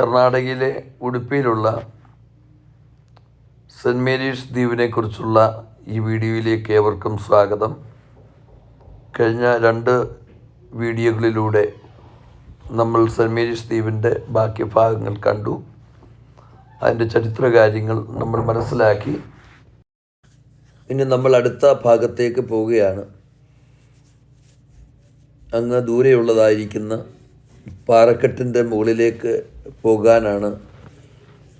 കർണാടകയിലെ ഉടുപ്പിയിലുള്ള saint Mary's ദ്വീപിനെക്കുറിച്ചുള്ള ഈ വീഡിയോയിലേക്ക് ഏവർക്കും സ്വാഗതം. കഴിഞ്ഞ രണ്ട് വീഡിയോകളിലൂടെ നമ്മൾ സെന്റ് മേരീസ് ദ്വീപിന്റെ ബാക്കി ഭാഗങ്ങൾ കണ്ടു. അതിന്റെ ചരിത്ര കാര്യങ്ങൾ നമ്മൾ മനസ്സിലാക്കി. ഇനി നമ്മൾ അടുത്ത ഭാഗത്തേക്ക് പോവുകയാണ്. അങ്ങ് ദൂരെയുള്ളതായിരിക്കുന്ന പാറക്കെട്ടിന്റെ മുകളിലേക്ക് പോകാനാണ്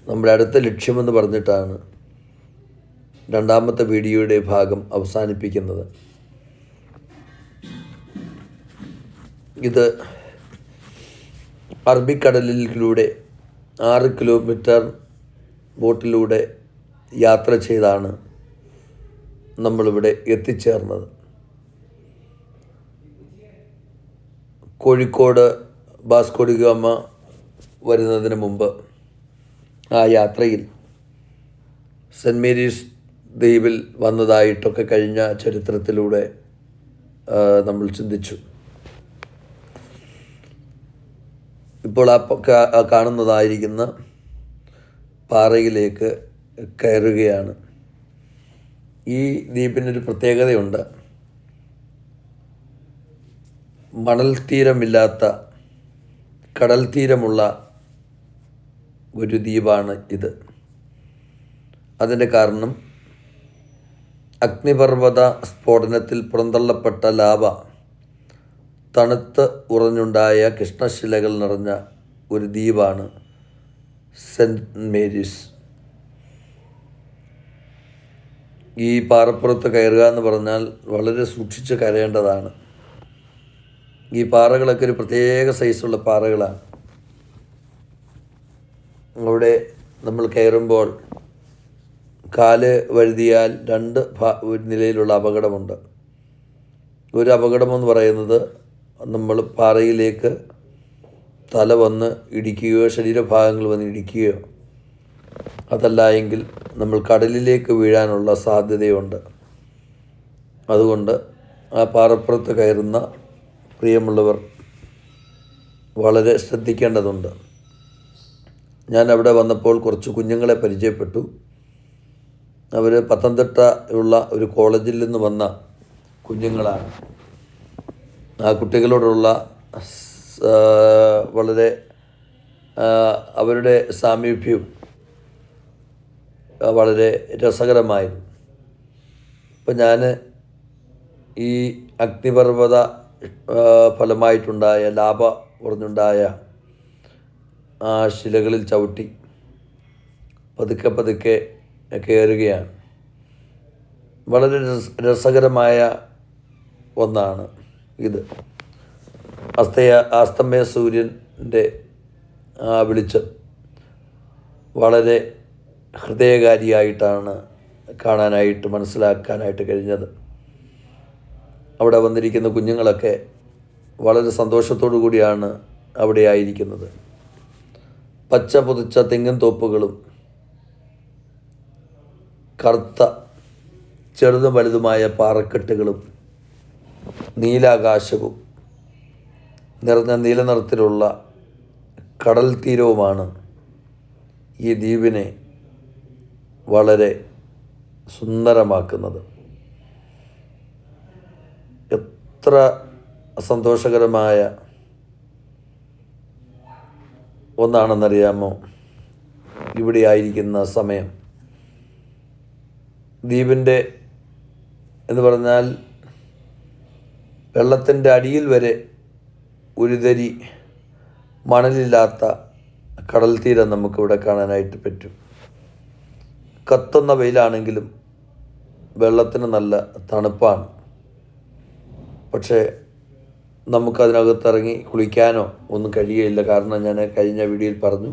നമ്മുടെ അടുത്ത ലക്ഷ്യമെന്ന് പറഞ്ഞിട്ടാണ് രണ്ടാമത്തെ വീഡിയോയുടെ ഭാഗം അവസാനിപ്പിക്കുന്നത്. ഇത് അറബിക്കടലിലൂടെ ആറ് കിലോമീറ്റർ ബോട്ടിലൂടെ യാത്ര ചെയ്താണ് നമ്മളിവിടെ എത്തിച്ചേർന്നത്. കോഴിക്കോട് ബാസ്കോഡി ഗാമ വരുന്നതിന് മുമ്പ് ആ യാത്രയിൽ സെന്റ് മേരീസ് ദ്വീപിൽ വന്നതായിട്ടൊക്കെ കഴിഞ്ഞ ചരിത്രത്തിലൂടെ നമ്മൾ ചിന്തിച്ചു. ഇപ്പോൾ ആ കാണുന്നതായിരിക്കുന്ന പാറയിലേക്ക് കയറുകയാണ്. ഈ ദ്വീപിനൊരു പ്രത്യേകതയുണ്ട്. മണൽ തീരമില്ലാത്ത കടൽ തീരമുള്ള ഒരു ദ്വീപാണ് ഇത്. അതിന്റെ കാരണം അഗ്നിപർവത സ്ഫോടനത്തിൽ പുറന്തള്ളപ്പെട്ട ലാവ തണുത്ത് ഉറഞ്ഞുണ്ടായ കൃഷ്ണശിലകൾ നിറഞ്ഞ ഒരു ദ്വീപാണ് സെന്റ് മേരീസ്. ഈ പാറപ്പുറത്ത് കയറുക എന്ന് പറഞ്ഞാൽ വളരെ സൂക്ഷിച്ച് കരയേണ്ടതാണ്. ഈ പാറകളൊക്കെ ഒരു പ്രത്യേക സൈസുള്ള പാറകളാണ്. അവിടെ നമ്മൾ കയറുമ്പോൾ കാൽ വഴുതിയാൽ രണ്ട് നിലയിലുള്ള അപകടമുണ്ട്. ഒരു അപകടമെന്ന് പറയുന്നത് നമ്മൾ പാറയിലേക്ക് തല വന്ന് ഇടിക്കുകയോ ശരീരഭാഗങ്ങൾ വന്ന് ഇടിക്കുകയോ അതല്ല എങ്കിൽ നമ്മൾ കടലിലേക്ക് വീഴാനുള്ള സാധ്യതയുണ്ട്. അതുകൊണ്ട് ആ പാറപ്പുറത്ത് കയറുന്ന പ്രിയമുള്ളവർ വളരെ ശ്രദ്ധിക്കേണ്ടതുണ്ട്. ഞാൻ അവിടെ വന്നപ്പോൾ കുറച്ച് കുഞ്ഞുങ്ങളെ പരിചയപ്പെട്ടു. അവർ പത്തനംതിട്ട ഉള്ള ഒരു കോളേജിൽ നിന്ന് വന്ന കുഞ്ഞുങ്ങളാണ്. ആ കുട്ടികളോടുള്ള വളരെ അവരുടെ സാമീപ്യം വളരെ രസകരമായിരുന്നു. ഇപ്പം ഞാൻ ഈ അഗ്നിപർവത ഫലമായിട്ടുണ്ടായ ലാഭ കുറഞ്ഞുണ്ടായ ആ ശിലകളിൽ ചവിട്ടി പതുക്കെ പതുക്കെ കയറുകയാണ്. വളരെ രസ രസകരമായ ഒന്നാണ് ഇത്. അസ്തയ അസ്തമയ സൂര്യന്റെ ആ വെളിച്ചം വളരെ ഹൃദയകാരിയായിട്ടാണ് കാണാനായിട്ട് മനസ്സിലാക്കാനായിട്ട് കഴിഞ്ഞത്. അവിടെ വന്നിരിക്കുന്ന കുഞ്ഞുങ്ങളൊക്കെ വളരെ സന്തോഷത്തോടു കൂടിയാണ് അവിടെ ആയിരിക്കുന്നത്. പച്ച പുതച്ച തെങ്ങും തോപ്പുകളും കറുത്ത ചെറുതും വലുതുമായ പാറക്കെട്ടുകളും നീലാകാശവും നിറഞ്ഞ നീല നിറത്തിലുള്ള കടൽ തീരവുമാണ് ഈ ദ്വീപിനെ വളരെ സുന്ദരമാക്കുന്നത്. എത്ര സന്തോഷകരമായ ഒന്നാണെന്നറിയാമോ? ഇവിടെ ആയിരിക്കുന്ന സമയം. ദ്വീപിന്റെ എന്ന് പറഞ്ഞാൽ വെള്ളത്തിന്റെ അടിയിൽ വരെ ഉരുതരി മണലില്ലാത്ത കടൽ തീരം നമുക്കിവിടെ കാണാനായിട്ട് പറ്റും. കത്തുന്ന വെയിലാണെങ്കിലും വെള്ളത്തിന് നല്ല തണുപ്പാണ്. പക്ഷേ നമുക്കതിനകത്തിറങ്ങി കുളിക്കാനോ ഒന്നും കഴിയുകയില്ല. കാരണം ഞാൻ കഴിഞ്ഞ വീഡിയോയിൽ പറഞ്ഞു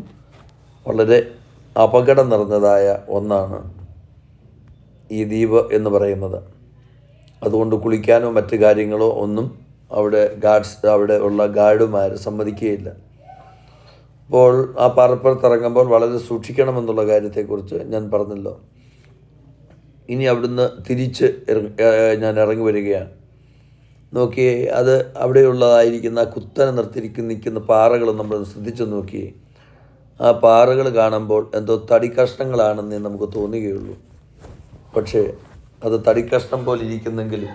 വളരെ അപകടം നിറഞ്ഞതായ ഒന്നാണ് ഈ ദ്വീപ് എന്ന് പറയുന്നത്. അതുകൊണ്ട് കുളിക്കാനോ മറ്റു കാര്യങ്ങളോ ഒന്നും അവിടെ ഗാർഡ്സ് അവിടെ ഉള്ള ഗാർഡുമാർ സമ്മതിക്കുകയില്ല. അപ്പോൾ ആ പാറപ്പുറത്ത് ഇറങ്ങുമ്പോൾ വളരെ സൂക്ഷിക്കണമെന്നുള്ള കാര്യത്തെക്കുറിച്ച് ഞാൻ പറഞ്ഞല്ലോ. ഇനി അവിടുന്ന് തിരിച്ച് ഇറങ്ങി ഞാൻ ഇറങ്ങി വരികയാണ്. നോക്കിയേ അത് അവിടെയുള്ളതായിരിക്കുന്ന കുത്തനെ നിർത്തിരിക്കുന്ന നിൽക്കുന്ന പാറകൾ നമ്മൾ ശ്രദ്ധിച്ചു നോക്കി. ആ പാറകൾ കാണുമ്പോൾ എന്തോ തടിക്കഷ്ണങ്ങളാണെന്നേ നമുക്ക് തോന്നുകയുള്ളൂ. പക്ഷേ അത് തടിക്കഷ്ണം പോലെ ഇരിക്കുന്നെങ്കിലും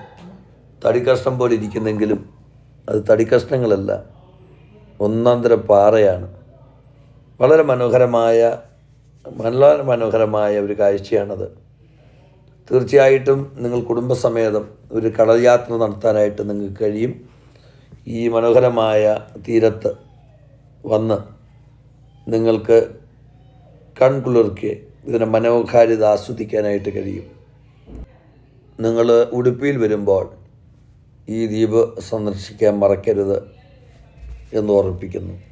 തടിക്കഷ്ണം പോലെ ഇരിക്കുന്നെങ്കിലും അത് തടിക്കഷ്ണങ്ങളല്ല ഒന്നാന്തര പാറയാണ്. വളരെ മനോഹരമായ വളരെ മനോഹരമായ ഒരു കാഴ്ചയാണത്. തീർച്ചയായിട്ടും നിങ്ങൾ കുടുംബസമേതം ഒരു കടൽ യാത്ര നടത്താനായിട്ട് നിങ്ങൾക്ക് കഴിയും. ഈ മനോഹരമായ തീരത്ത് വന്ന് നിങ്ങൾക്ക് കൺകുളിർക്കെ ഇതിന്റെ മനോഹാരിത ആസ്വദിക്കാനായിട്ട് കഴിയും. നിങ്ങൾ ഉടുപ്പിയിൽ വരുമ്പോൾ ഈ ദ്വീപ് സന്ദർശിക്കാൻ മറക്കരുത് എന്ന് ഓർമ്മിപ്പിക്കുന്നു.